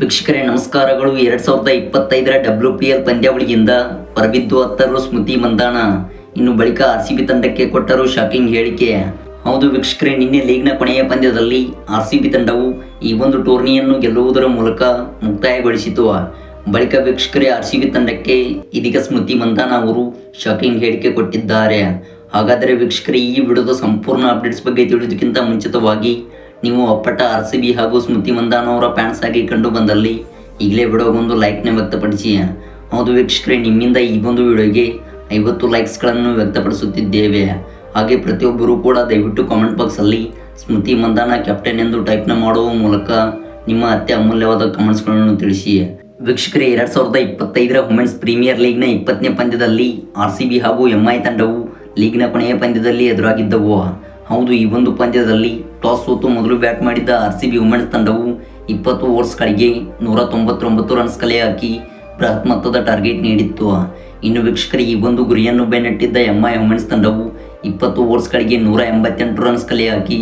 ವೀಕ್ಷಕರೇ, ನಮಸ್ಕಾರಗಳು. ಎರಡ್ ಸಾವಿರದ ಇಪ್ಪತ್ತೈದರ ಡಬ್ಲ್ಯೂ ಪಿ ಎಲ್ ಪಂದ್ಯಾವಳಿಯಿಂದ ಹೊರಬಿದ್ದು ಹತ್ತರು ಸ್ಮೃತಿ ಮಂದಾಣ ಇನ್ನು ಬಳಿಕ ಆರ್ ಸಿ ಬಿ ತಂಡಕ್ಕೆ ಕೊಟ್ಟರು ಶಾಕಿಂಗ್ ಹೇಳಿಕೆ. ಹೌದು ವೀಕ್ಷಕರೇ, ನಿನ್ನೆ ಲೀಗ್ನ ಕೊನೆಯ ಪಂದ್ಯದಲ್ಲಿ ಆರ್ ಸಿ ಬಿ ತಂಡವು ಈ ಒಂದು ಟೂರ್ನಿಯನ್ನು ಗೆಲ್ಲುವುದರ ಮೂಲಕ ಮುಕ್ತಾಯಗೊಳಿಸಿತು. ಬಳಿಕ ವೀಕ್ಷಕರೇ, ಆರ್ ಸಿ ಬಿ ತಂಡಕ್ಕೆ ಇದೀಗ ಸ್ಮೃತಿ ಮಂದಾನ ಅವರು ಶಾಕಿಂಗ್ ಹೇಳಿಕೆ ಕೊಟ್ಟಿದ್ದಾರೆ. ಹಾಗಾದರೆ ವೀಕ್ಷಕರೇ, ಈ ವಿಡಿಯೋದ ಸಂಪೂರ್ಣ ಅಪ್ಡೇಟ್ಸ್ ಬಗ್ಗೆ ತಿಳಿಯೋದಕ್ಕಿಂತ ಮುಂಚಿತವಾಗಿ ನೀವು ಅಪ್ಪಟ ಆರ್ ಸಿ ಬಿ ಹಾಗೂ ಸ್ಮೃತಿ ಮಂದಾನ ಅವರ ಫ್ಯಾನ್ಸ್ ಆಗಿ ಕಂಡು ಬಂದಲ್ಲಿ ಈಗಲೇ ವಿಡಿಯೋಗೊಂದು ಲೈಕ್ನ ವ್ಯಕ್ತಪಡಿಸಿ. ಹೌದು ವೀಕ್ಷಕರೇ, ನಿಮ್ಮಿಂದ ಈ ಒಂದು ವಿಡಿಯೋಗೆ ಐವತ್ತು ಲೈಕ್ಸ್ಗಳನ್ನು ವ್ಯಕ್ತಪಡಿಸುತ್ತಿದ್ದೇವೆ. ಹಾಗೆ ಪ್ರತಿಯೊಬ್ಬರೂ ಕೂಡ ದಯವಿಟ್ಟು ಕಾಮೆಂಟ್ ಬಾಕ್ಸಲ್ಲಿ ಸ್ಮೃತಿ ಮಂದಾನ ಕ್ಯಾಪ್ಟನ್ ಎಂದು ಟೈಪ್ನ ಮಾಡುವ ಮೂಲಕ ನಿಮ್ಮ ಅತ್ಯ ಅಮೂಲ್ಯವಾದ ಕಮೆಂಟ್ಸ್ಗಳನ್ನು ತಿಳಿಸಿ. ವೀಕ್ಷಕರೇ, ಎರಡು ಸಾವಿರದ ಇಪ್ಪತ್ತೈದರ ವುಮೆನ್ಸ್ ಪ್ರೀಮಿಯರ್ ಲೀಗ್ನ ಇಪ್ಪತ್ತನೇ ಪಂದ್ಯದಲ್ಲಿ ಆರ್ ಸಿ ಬಿ ಹಾಗೂ ಎಂಐ ತಂಡವು ಲೀಗ್ನ ಕೊನೆಯ ಪಂದ್ಯದಲ್ಲಿ ಎದುರಾಗಿದ್ದವು. ಹೌದು, ಈ ಒಂದು ಪಂದ್ಯದಲ್ಲಿ ಟಾಸ್ ಸೋತು ಮೊದಲು ಬ್ಯಾಟ್ ಮಾಡಿದ್ದ ಆರ್ ಸಿ ಬಿ ವುಮೆನ್ಸ್ ತಂಡವು ಇಪ್ಪತ್ತು ಓವರ್ಸ್ಗಳಿಗೆ ನೂರ ತೊಂಬತ್ತೊಂಬತ್ತು ರನ್ಸ್ ಕಲೆ ಹಾಕಿ ಬೃಹತ್ ಮೊತ್ತದ ಟಾರ್ಗೆಟ್ ನೀಡಿತ್ತು. ಇನ್ನು ವೀಕ್ಷಕರಿಗೆ ಈ ಒಂದು ಗುರಿಯನ್ನು ಬೆನ್ನಟ್ಟಿದ್ದ ಐ ವುಮೆನ್ಸ್ ತಂಡವು ಇಪ್ಪತ್ತು ಓವರ್ಸ್ಗಳಿಗೆ ನೂರ ಎಂಬತ್ತೆಂಟು ರನ್ಸ್ ಕಲೆ ಹಾಕಿ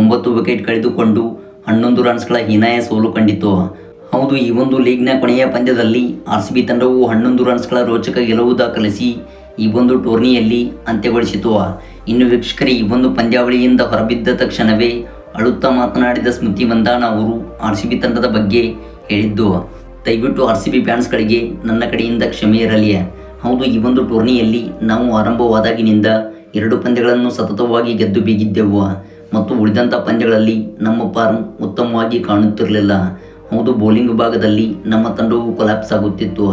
ಒಂಬತ್ತು ವಿಕೆಟ್ ಕಳೆದುಕೊಂಡು ಹನ್ನೊಂದು ರನ್ಸ್ಗಳ ಹೀನಾಯ ಸೋಲು ಕಂಡಿತು ಹೌದು, ಈ ಒಂದು ಲೀಗ್ನ ಕೊನೆಯ ಪಂದ್ಯದಲ್ಲಿ ಆರ್ ಸಿ ಬಿ ತಂಡವು ಹನ್ನೊಂದು ರನ್ಸ್ಗಳ ರೋಚಕ ಗೆಲುವು ದಾಖಲಿಸಿ ಈ ಒಂದು ಟೂರ್ನಿಯಲ್ಲಿ ಅಂತ್ಯಗೊಳಿಸಿತು. ಇನ್ನು ವೀಕ್ಷಕರೇ, ಈ ಒಂದು ಪಂದ್ಯಾವಳಿಯಿಂದ ಹೊರಬಿದ್ದ ತಕ್ಷಣವೇ ಅಳುತ್ತಾ ಮಾತನಾಡಿದ ಸ್ಮೃತಿ ಮಂದಾನ ಅವರು ಆರ್ ಸಿ ಬಿ ತಂಡದ ಬಗ್ಗೆ ಹೇಳಿದ್ದು, ದಯವಿಟ್ಟು ಆರ್ ಸಿ ಬಿ ಫ್ಯಾನ್ಸ್ಗಳಿಗೆ ನನ್ನ ಕಡೆಯಿಂದ ಕ್ಷಮೆ ಇರಲಿ. ಹೌದು, ಈ ಒಂದು ಟೂರ್ನಿಯಲ್ಲಿ ನಾವು ಆರಂಭವಾದಾಗಿನಿಂದ ಎರಡು ಪಂದ್ಯಗಳನ್ನು ಸತತವಾಗಿ ಗೆದ್ದು ಬೀಗಿದ್ದೆವು. ಮತ್ತು ಉಳಿದಂಥ ಪಂದ್ಯಗಳಲ್ಲಿ ನಮ್ಮ ಫಾರ್ಮ್ ಉತ್ತಮವಾಗಿ ಕಾಣುತ್ತಿರಲಿಲ್ಲ. ಹೌದು, ಬೌಲಿಂಗ್ ಭಾಗದಲ್ಲಿ ನಮ್ಮ ತಂಡವು ಕೊಲ್ಯಾಪ್ಸ್ ಆಗುತ್ತಿತ್ತು.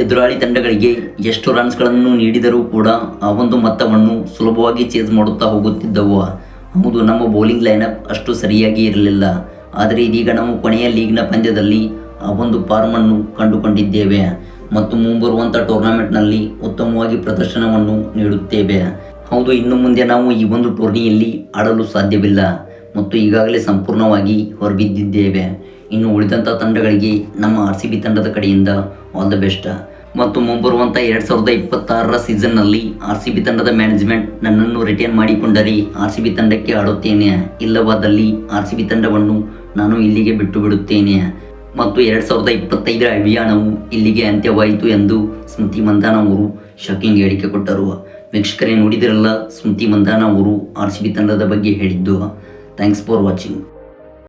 ಎದುರಾಳಿ ತಂಡಗಳಿಗೆ ಎಷ್ಟು ರನ್ಸ್ಗಳನ್ನು ನೀಡಿದರೂ ಕೂಡ ಆ ಒಂದು ಮೊತ್ತವನ್ನು ಸುಲಭವಾಗಿ ಚೇಸ್ ಮಾಡುತ್ತಾ ಹೋಗುತ್ತಿದ್ದವು. ಹೌದು, ನಮ್ಮ ಬೌಲಿಂಗ್ ಲೈನಪ್ ಅಷ್ಟು ಸರಿಯಾಗಿ ಇರಲಿಲ್ಲ. ಆದರೆ ಇದೀಗ ನಾವು ಕೊನೆಯ ಲೀಗ್ನ ಪಂದ್ಯದಲ್ಲಿ ಆ ಒಂದು ಫಾರ್ಮನ್ನು ಕಂಡುಕೊಂಡಿದ್ದೇವೆ ಮತ್ತು ಮುಂಬರುವಂಥ ಟೂರ್ನಮೆಂಟ್ನಲ್ಲಿ ಉತ್ತಮವಾಗಿ ಪ್ರದರ್ಶನವನ್ನು ನೀಡುತ್ತೇವೆ. ಹೌದು, ಇನ್ನು ಮುಂದೆ ನಾವು ಈ ಒಂದು ಟೂರ್ನಿಯಲ್ಲಿ ಆಡಲು ಸಾಧ್ಯವಿಲ್ಲ ಮತ್ತು ಈಗಾಗಲೇ ಸಂಪೂರ್ಣವಾಗಿ ಹೊರಬಿದ್ದಿದ್ದೇವೆ. ಇನ್ನು ಉಳಿದಂಥ ತಂಡಗಳಿಗೆ ನಮ್ಮ ಆರ್ ಸಿ ಬಿ ತಂಡದ ಕಡೆಯಿಂದ ಆಲ್ ದ ಬೆಸ್ಟ್ ಮತ್ತು ಮುಂಬರುವಂಥ ಎರಡು ಸಾವಿರದ ಇಪ್ಪತ್ತಾರರ ಸೀಸನ್ನಲ್ಲಿ ಆರ್ ಸಿ ಬಿ ತಂಡದ ಮ್ಯಾನೇಜ್ಮೆಂಟ್ ನನ್ನನ್ನು ರಿಟೈನ್ ಮಾಡಿಕೊಂಡರೆ ಆರ್ ಸಿ ಬಿ ತಂಡಕ್ಕೆ ಆಡುತ್ತೇನೆ. ಇಲ್ಲವಾದಲ್ಲಿ ಆರ್ ಸಿ ಬಿ ತಂಡವನ್ನು ನಾನು ಇಲ್ಲಿಗೆ ಬಿಟ್ಟು ಬಿಡುತ್ತೇನೆ. ಮತ್ತು ಎರಡು ಸಾವಿರದ ಇಪ್ಪತ್ತೈದರ ಅಭಿಯಾನವು ಇಲ್ಲಿಗೆ ಅಂತ್ಯವಾಯಿತು ಎಂದು ಸ್ಮೃತಿ ಮಂದಾನ ಅವರು ಶಾಕಿಂಗ್ ಹೇಳಿಕೆ ಕೊಟ್ಟರು. ವೀಕ್ಷಕರೇ, ನೋಡಿದಿರಲ್ಲ ಸ್ಮೃತಿ ಮಂದಾನ ಅವರು ಆರ್ ಸಿ ಬಿ ತಂಡದ ಬಗ್ಗೆ ಹೇಳಿದ್ದು. Thanks for watching